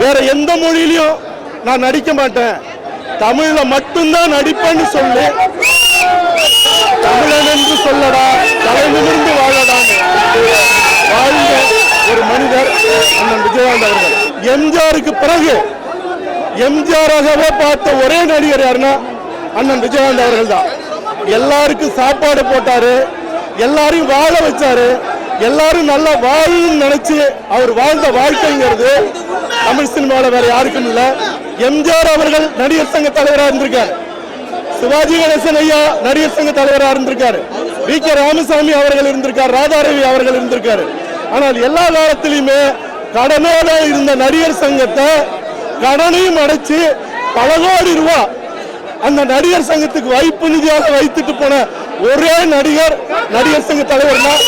வேற எந்த மொழியிலையும் நான் நடிக்க மாட்டேன். தமிழ்ல மட்டும்தான் நடிப்பேன்னு சொல்லு. தமிழன் என்று சொல்லடா தலைநிமிர்ந்து வாழடா வாழ்ந்த ஒரு மனிதர் அண்ணன் விஜயகாந்த் அவர்கள். எம்ஜிஆருக்கு பிறகு எம்ஜிஆராகவே பார்த்த ஒரே நடிகர் யாருன்னா அண்ணன் விஜயகாந்த் அவர்கள் தான் எல்லாருக்கும் சாப்பாடு போட்டாரு எல்லாரையும் வாழ வச்சாரு எல்லாரும் நல்லா வாழணும்னு நினைச்சு அவர் வாழ்ந்த வாழ்க்கைங்கிறது தமிழ் சினிமாவில் வேற யாருக்கும் இல்லை. எம்ஜிஆர் அவர்கள் நடிகர் சங்க தலைவராக இருந்திருக்காரு. சிவாஜி கணேசன் ஐயா நடிகர் சங்க தலைவராக இருந்திருக்காரு. வி. கே. ராமசாமி அவர்கள் இருந்திருக்காரு. ராதாரவி அவர்கள் இருந்திருக்காரு. ஆனால் எல்லா காலத்திலையுமே கடனோட இருந்த நடிகர் சங்கத்தை கடனையும் அடைச்சு பல கோடி ரூபா அந்த நடிகர் சங்கத்துக்கு வைப்பு நிதியாக வைத்துட்டு போன ஒரே நடிகர் நடிகர் சங்க தலைவர் தான் தான்